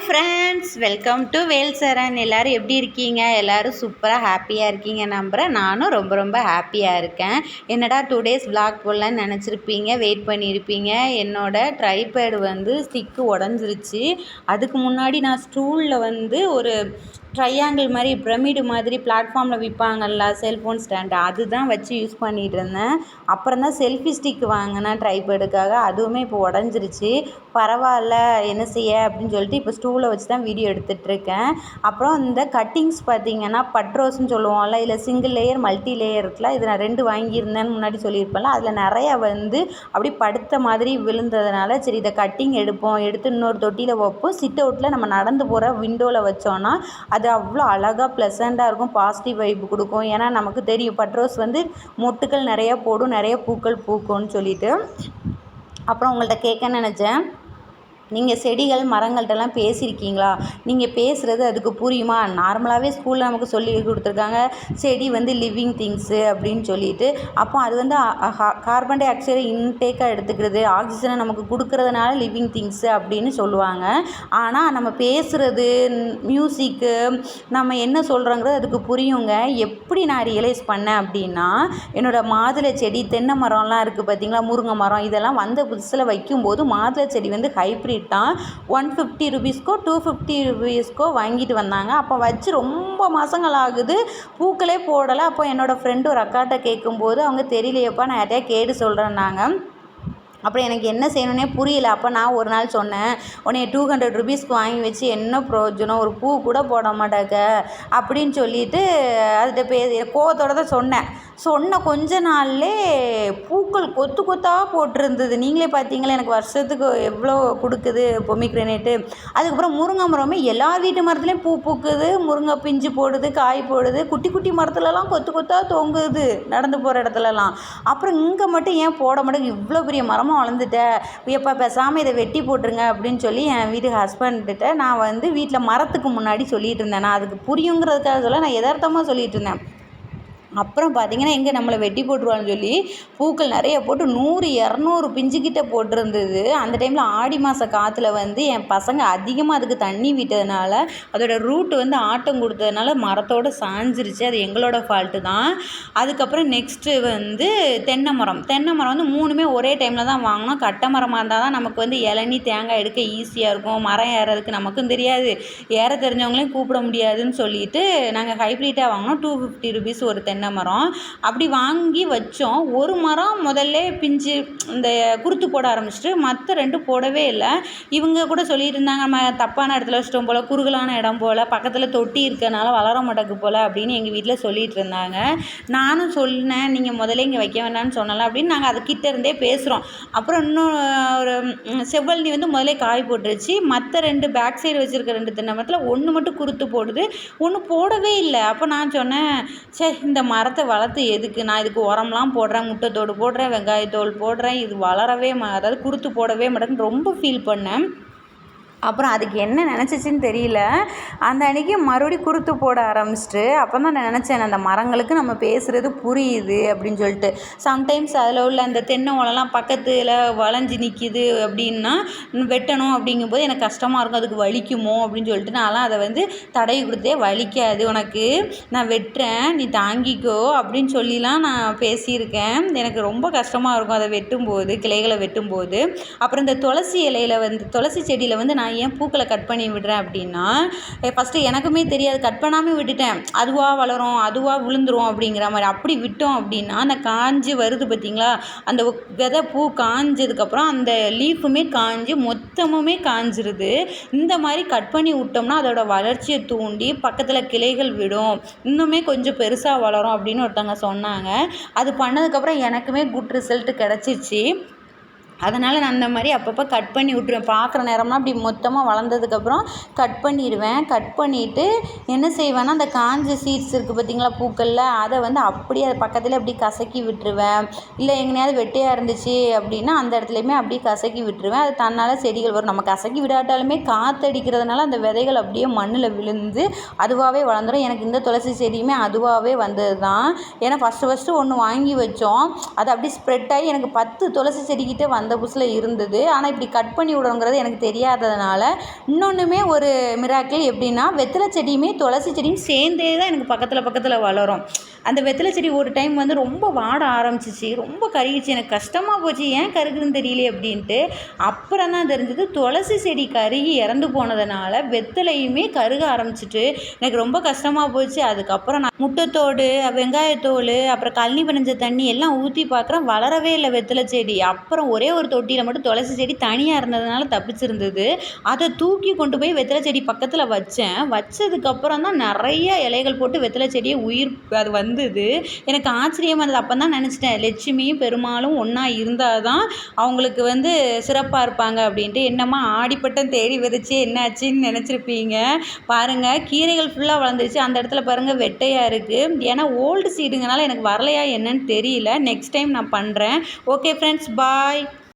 Hi friends welcome to Vel Saran எல்லோரும் எப்படி இருக்கீங்க? எல்லோரும் சூப்பராக ஹாப்பியாக இருக்கீங்க நம்புகிறேன் நானும் ரொம்ப ரொம்ப ஹாப்பியாக இருக்கேன். என்னடா டூ டேஸ் விளாக் போடலான்னு நினச்சிருப்பீங்க? வெயிட் பண்ணியிருப்பீங்க என்னோடய ட்ரைபேடு வந்து ஸ்டிக்கு உடஞ்சிருச்சு. அதுக்கு முன்னாடி நான் ஸ்டூலில் வந்து ஒரு ட்ரையாங்கிள் மாதிரி பிரமிடு மாதிரி பிளாட்ஃபார்மில் விற்பாங்கல்ல செல்ஃபோன் ஸ்டாண்டு அதுதான் வச்சு யூஸ் பண்ணிகிட்டு இருந்தேன். அப்புறம் தான் செல்ஃபி ஸ்டிக் வாங்கினேன் ட்ரைபேடுக்காக அதுவுமே இப்போ உடஞ்சிருச்சு. பரவாயில்ல என்ன செய்ய அப்படின்னு சொல்லிட்டு இப்போ ஸ்டூலை வச்சு தான் வீடியோ எடுத்துகிட்ருக்கேன் அப்புறம் இந்த கட்டிங்ஸ் பார்த்தீங்கன்னா பட்ரோஸ்ன்னு சொல்லுவோம்ல இல்லை சிங்கிள் லேயர் மல்டி லேயர் இருக்குல்ல இது நான் ரெண்டு வாங்கியிருந்தேன்னு முன்னாடி சொல்லியிருப்பேன்ல அதில் நிறையா வந்து அப்படி படுத்த மாதிரி விழுந்ததுனால சரி இதை கட்டிங் எடுப்போம். எடுத்து இன்னொரு தொட்டியில் வைப்போம். சிட் அவுட்டில் நம்ம நடந்து போகிற விண்டோவில் வச்சோன்னா அது அவ்வளோ அழகாக ப்ளசண்ட்டாக இருக்கும் பாசிட்டிவ் வைப் கொடுக்கும். ஏன்னா நமக்கு தெரியும் பட்ரோஸ் வந்து மொட்டுக்கள் நிறையா போடும் நிறைய பூக்கள் பூக்கும்னு சொல்லிட்டு. அப்புறம் உங்கள்கிட்ட கேட்க நினச்சேன். நீங்கள் செடிகள் மரங்கள்கிட்டலாம் பேசியிருக்கீங்களா நீங்கள் பேசுகிறது அதுக்கு புரியுமா? நார்மலாகவே ஸ்கூலில் நமக்கு சொல்லி கொடுத்துருக்காங்க செடி வந்து லிவிங் திங்ஸு அப்படின்னு சொல்லிட்டு. அப்போ அது வந்து கார்பன் டை ஆக்சைடை இன்டேக்காக எடுத்துக்கிறது ஆக்சிஜனை நமக்கு கொடுக்கறதுனால லிவிங் திங்ஸு அப்படின்னு சொல்லுவாங்க. ஆனால் நம்ம பேசுகிறது மியூசிக்கு நம்ம என்ன சொல்கிறோங்கிறது அதுக்கு புரியுங்க. எப்படி நான் ரியலைஸ் பண்ணேன் அப்படின்னா என்னோடய மாதுளை செடி தென்னை மரம்லாம் இருக்குது பார்த்தீங்களா முருங்கை மரம் இதெல்லாம் வந்த புதுசில் வைக்கும்போது மாதுளை செடி வந்து ஹைப்ரிட் தான் ஒன் ஃபிஃப்டி ருபீஸ்க்கோ டூ ஃபிஃப்டி ருபீஸ்க்கோ வாங்கிட்டு வந்தாங்க. அப்போ வச்சு ரொம்ப மாதங்கள் ஆகுது. பூக்களே போடலை. அப்போ என்னோடய ஃப்ரெண்டு ஒரு அக்காட்ட கேட்கும்போது அவங்க தெரியலையப்பா நான் யார்ட்டையா கேட்டு சொல்கிறேன்னாங்க அப்புறம் எனக்கு என்ன செய்யணுன்னே புரியல. அப்போ நான் ஒரு நாள் சொன்னேன் உன்னைய டூ ஹண்ட்ரட் ருபீஸ்க்கு வாங்கி வச்சு என்ன பிரயோஜனம்? ஒரு பூ கூட போட மாட்டாக்க. அப்படின்னு சொல்லிட்டு அதுகிட்ட பே கோவத்தோட தான் சொன்னேன். சொன்ன கொஞ்ச நாள்லே பூக்கள் கொத்து கொத்தாக போட்டிருந்தது. நீங்களே பார்த்தீங்களா எனக்கு வருஷத்துக்கு எவ்வளோ கொடுக்குது பொமிக்ரனேட்டு. அதுக்கப்புறம் முருங்கை மரமே எல்லா வீட்டு மரத்துலேயும் பூ பூக்குது முருங்கை பிஞ்சு போடுது காய் போடுது குட்டி குட்டி மரத்துலலாம் கொத்து கொத்தாக தொங்குது நடந்து போகிற இடத்துலலாம். அப்புறம் இங்கே மட்டும் ஏன் போட மாட்டேங்க இவ்வளோ பெரிய மரமாக வளர்ந்துட்ட. எப்போ பேசாமல் இதை வெட்டி போட்டுருங்க அப்படின்னு சொல்லி என் வீட்டு ஹஸ்பண்ட்கிட்ட நான் வந்து வீட்டில் மரத்துக்கு முன்னாடி சொல்லிட்டு இருந்தேன். நான் அதுக்கு புரியுங்கிறதுக்காக சொல்ல நான் எதார்த்தமாக சொல்லிட்டு இருந்தேன். அப்புறம் பார்த்தீங்கன்னா எங்கே நம்மளை வெட்டி போட்டுருவான்னு சொல்லி பூக்கள் நிறைய போட்டு நூறு இரநூறு பிஞ்சுக்கிட்ட போட்டிருந்தது. அந்த டைமில் ஆடி மாத காற்றுல வந்து என் பசங்க அதிகமாக அதுக்கு தண்ணி விட்டதுனால அதோட ரூட் வந்து ஆட்டம் கொடுத்ததுனால மரத்தோடு சாஞ்சிருச்சு. அது எங்களோட ஃபால்ட்டு தான். அதுக்கப்புறம் நெக்ஸ்ட்டு வந்து தென்னை மரம். தென்னை மரம் வந்து மூணுமே ஒரே டைமில் தான் வாங்கினோம். கட்டை மரமாக இருந்தால் தான் நமக்கு வந்து இளநி தேங்காய் எடுக்க ஈஸியாக இருக்கும். மரம் ஏறதுக்கு நமக்கும் தெரியாது. ஏற தெரிஞ்சவங்களையும் கூப்பிட முடியாதுன்னு சொல்லிட்டு நாங்கள் ஹைப்ரிட்டாக வாங்கினோம். டூ ஃபிஃப்டி ருபீஸ் ஒரு தென்னை தென்னை மரம்? அப்படி வாங்கி வச்சோம். ஒரு மரம் முதல்ல பிஞ்சு இந்த குருத்து போட ஆரம்பிச்சிட்டு மற்ற ரெண்டு போடவே இல்லை. இவங்க கூட சொல்லியிருந்தாங்க இருந்தாங்க நம்ம தப்பான இடத்துல வச்சிட்டோம் போல் குறுகலான இடம் போல் பக்கத்தில் தொட்டி இருக்கனால வளர மாட்டேங்கு போல் அப்படின்னு எங்கள் வீட்டில் சொல்லிட்டு இருந்தாங்க. நானும் சொன்னேன் நீங்கள் முதல்ல இங்கே வைக்க வேண்டாம்னு சொன்னலாம் அப்படின்னு நாங்கள் அதுக்கிட்ட இருந்தே பேசுகிறோம் அப்புறம் இன்னும் ஒரு செவ்வழனி வந்து முதல்ல காய் போட்டுருச்சு. மற்ற ரெண்டு பேக் சைடு வச்சுருக்க ரெண்டு தென்னை மரத்தில் ஒன்று மட்டும் குருத்து போடுது. ஒன்று போடவே இல்லை. அப்போ நான் சொன்னேன் சே இந்த மரத்தை வளர்த்து எதுக்கு? நான் இதுக்கு உரம்லாம் போடுறேன் முட்டைத்தோடு போடுறேன் வெங்காயத்தோல் போடுறேன் இது வளரவே மா அதாவது குருத்து போடவே மாட்டேன்னு ரொம்ப ஃபீல் பண்ணேன். அப்புறம் அதுக்கு என்ன நினச்சிச்சின்னு தெரியல. அந்த அன்றைக்கி மறுபடியும் குருத்து போட ஆரம்பிச்சிட்டு அப்போ தான் நான் நினச்சேன் அந்த மரங்களுக்கு நம்ம பேசுகிறது புரியுது அப்படின்னு சொல்லிட்டு. சம்டைம்ஸ் அதில் உள்ள அந்த தென்னை ஓலைலாம் பக்கத்தில் வளைஞ்சி நிற்கிது அப்படின்னா வெட்டணும் அப்படிங்கும்போது எனக்கு கஷ்டமாக இருக்கும் அதுக்கு வலிக்குமோ அப்படின்னு சொல்லிட்டு. நான்லாம் அதை வந்து தடவி கொடுத்தே வலிக்காது உனக்கு நான் வெட்டுறேன் நீ தாங்கிக்கோ அப்படின்னு சொல்லிலாம் நான் பேசியிருக்கேன். எனக்கு ரொம்ப கஷ்டமாக இருக்கும் அதை வெட்டும்போது கிளைகளை வெட்டும்போது. அப்புறம் இந்த துளசி இலையில் வந்து துளசி செடியில் வந்து நான் நான் ஏன் பூக்களை கட் பண்ணி விடுறேன் அப்படின்னா ஃபஸ்ட்டு எனக்குமே தெரியாது கட் பண்ணாமல் விட்டுட்டேன். அதுவாக வளரும் அதுவாக விழுந்துரும் அப்படிங்கிற மாதிரி. அப்படி விட்டோம் அப்படின்னா அந்த காஞ்சி வருது பார்த்தீங்களா அந்த விதை பூ காஞ்சதுக்கப்புறம் அந்த லீஃபுமே காஞ்சி மொத்தமுமே காஞ்சிருது. இந்த மாதிரி கட் பண்ணி விட்டோம்னா அதோட வளர்ச்சியை தூண்டி பக்கத்தில் கிளைகள் விடும். இன்னுமே கொஞ்சம் பெருசாக வளரும் அப்படின்னு ஒருத்தவங்க சொன்னாங்க. அது பண்ணதுக்கப்புறம் எனக்குமே குட் ரிசல்ட் கிடச்சிச்சு அதனால் நான் அந்த மாதிரி அப்பப்போ கட் பண்ணி விட்ருவேன் பார்க்குற நேரம்லாம் அப்படி மொத்தமாக வளர்ந்ததுக்கப்புறம் கட் பண்ணிடுவேன். கட் பண்ணிவிட்டு என்ன செய்வேன்னா அந்த காஞ்ச சீட்ஸ் இருக்குது பார்த்திங்களா பூக்களில் அதை வந்து அப்படியே அது பக்கத்தில் அப்படி கசக்கி விட்டுருவேன். இல்லை எங்கேயாவது வெட்டையாக இருந்துச்சு அப்படின்னா அந்த இடத்துலையுமே அப்படியே கசக்கி விட்டுருவேன். அது தன்னால் செடிகள் வரும். நம்ம கசக்கி விடாட்டாலுமே காற்றடிக்கிறதுனால அந்த விதைகள் அப்படியே மண்ணில் விழுந்து அதுவாகவே வளர்ந்துடும் எனக்கு இந்த துளசி செடியுமே அதுவாகவே வந்தது தான் ஏன்னா ஃபஸ்ட்டு ஃபஸ்ட்டு ஒன்று வாங்கி வச்சோம். அது அப்படியே ஸ்ப்ரெட் ஆகி எனக்கு பத்து துளசி செடிக்கிட்டே வந்து அந்த புதுசில் இருந்தது. ஆனால் இப்படி கட் பண்ணி விடணுங்கிறது எனக்கு தெரியாததுனால இன்னொன்றுமே ஒரு மிராக்கிள் எப்படின்னா வெத்தலை செடியுமே துளசி செடியும் சேர்ந்தே தான் எனக்கு பக்கத்தில் பக்கத்தில் வளரும். அந்த வெத்தலை செடி ஒரு டைம் வந்து ரொம்ப வாட ஆரம்பிச்சிச்சு. ரொம்ப கருகிச்சு எனக்கு கஷ்டமாக போச்சு. ஏன் கருகுதுன்னு தெரியல அப்படின்ட்டு. அப்புறம் தான் தெரிஞ்சது துளசி செடி கருகி இறந்து போனதுனால வெத்தலையுமே கருக ஆரம்பிச்சிட்டு. எனக்கு ரொம்ப கஷ்டமாக போச்சு. அதுக்கப்புறம் நான் முட்டைத்தோடு வெங்காயத்தோல் அப்புறம் கழனி பிணைஞ்ச தண்ணி எல்லாம் ஊற்றி பார்க்குறேன் வளரவே இல்லை வெத்தலை செடி. அப்புறம் ஒரே ஒரு தொட்டியில் மட்டும் துளசி செடி தனியாக இருந்ததுனால தப்பிச்சிருந்தது. அதை தூக்கி கொண்டு போய் வெத்தலை செடி பக்கத்தில் வச்சேன். வச்சதுக்கப்புறம் தான் நிறைய இலைகள் போட்டு வெத்தலை செடியை உயிர் அது வந்து வந்தது. எனக்கு ஆச்சரியமாக இருந்தது. அப்போ தான் நினச்சிட்டேன் லட்சுமியும் பெருமாளும் ஒன்றா இருந்தால் தான் அவங்களுக்கு வந்து சிறப்பாக இருப்பாங்க அப்படின்ட்டு. என்னம்மா ஆடிப்பட்டம் தேடி விதைச்சி என்னாச்சுன்னு நினச்சிருப்பீங்க. பாருங்கள் கீரைகள் ஃபுல்லாக வளர்ந்துருச்சு. அந்த இடத்துல பாருங்கள் வெட்டையாக இருக்குது ஏன்னா ஓல்டு சீடுங்கனால எனக்கு வரலையா என்னன்னு தெரியல. நெக்ஸ்ட் டைம் நான் பண்ணுறேன் ஓகே ஃப்ரெண்ட்ஸ் பாய்